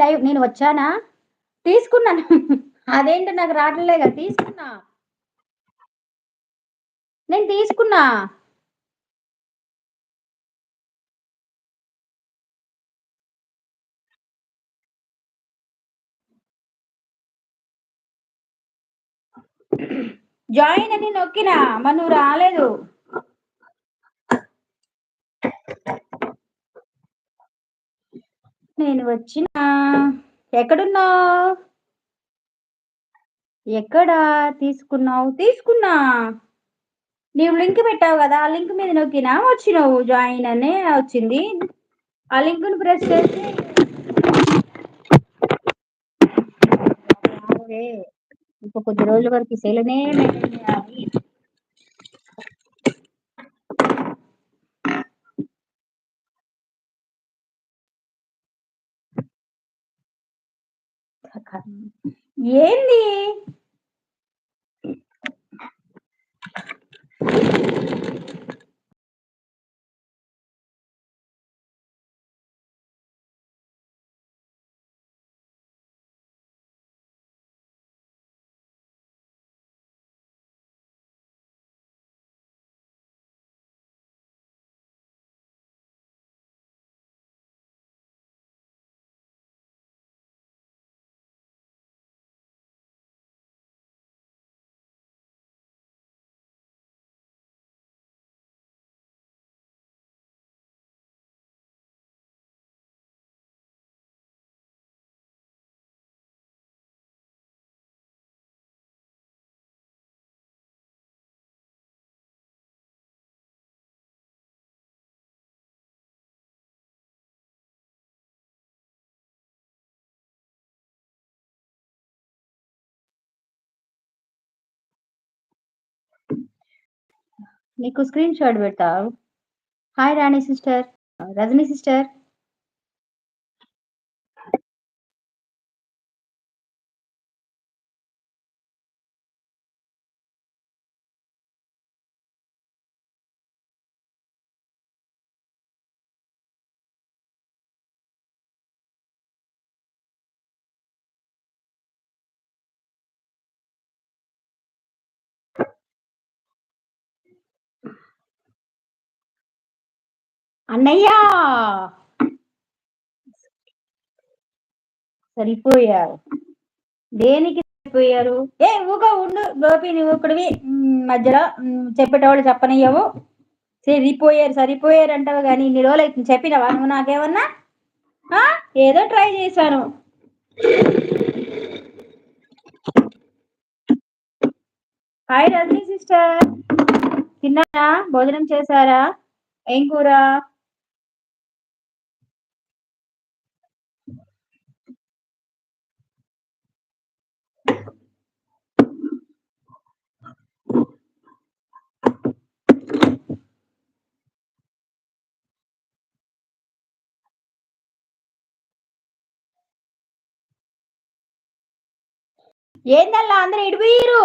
Live నేను వచ్చానా? తీసుకున్నాను. అదేంటి నాకు రావట్లేగా తీసుకున్నా. నేను తీసుకున్నా. జాయిన్ అని నొక్కినా. మరి నువ్వు రాలేదు. నేను వచ్చిన. ఎక్కడున్నావు? ఎక్కడా? తీసుకున్నావు? తీసుకున్నా. నీవు లింక్ పెట్టావు కదా ఆ లింక్ మీద నొక్కినా? వచ్చినావు జాయిన్ అనే వచ్చింది. ఆ లింక్ను ప్రెస్ చేసి ఇంకో కొద్ది రోజుల వరకు సెలనే చేయాలి ఏంది? నీకు స్క్రీన్ షాట్ పెడతావు hi Rani sister uh, Rajani sister అన్నయ్యా! సరిపోయారు. దేనికి సరిపోయారు? ఏ ఊక ఉండు. గోపి నువ్వు ఇక్కడివి మధ్యలో చెప్పేటవాళ్ళు చెప్పనయ్యావు సరిపోయారు సరిపోయారు అంటావు కానీ ఇన్ని రోజులు అయితే చెప్పినవా? నువ్వు నాకేమన్నా? ఏదో ట్రై చేశాను. Hi Rajani sister. తిన్నారా? భోజనం చేశారా? ఏం కూర? ఏందల్లా అందరూ ఇడిపోయారు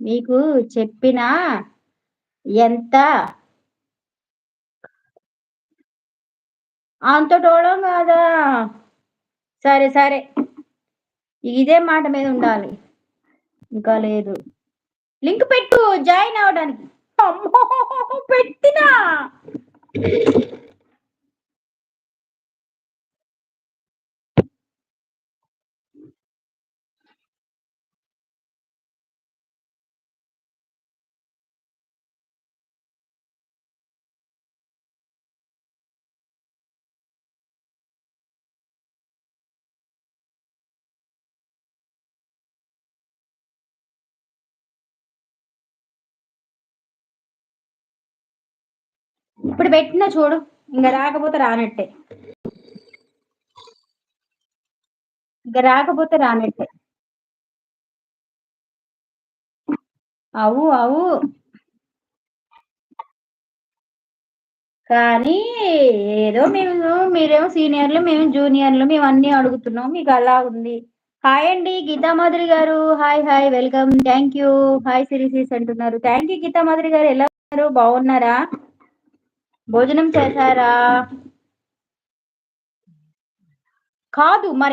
మీకు చెప్పిన ఎంత? అంతటోళం కాదా? సరే సరే. ఇదే మాట మీద ఉండాలి. ఇంకా లేదు. లింక్ పెట్టు జాయిన్ అవడానికి అమ్మో పెట్టినా? ఇప్పుడు పెట్టిన చూడు ఇంకా రాకపోతే రానట్టే. ఇంకా రాకపోతే రానట్టే. అవు అవు. కానీ ఏదో మేము మీరేమో సీనియర్లు మేము జూనియర్లు మేము అన్ని అడుగుతున్నాం మీకు అలా ఉంది. హాయ్ అండి గీతా మాధురి గారు. Hi hi welcome. Thank you. Hi సిరీసీస్ అంటున్నారు. థ్యాంక్ యూ గీతా మాధురి గారు. ఎలా ఉన్నారు? బాగున్నారా? భోజనం చేశారా? కాదు మరి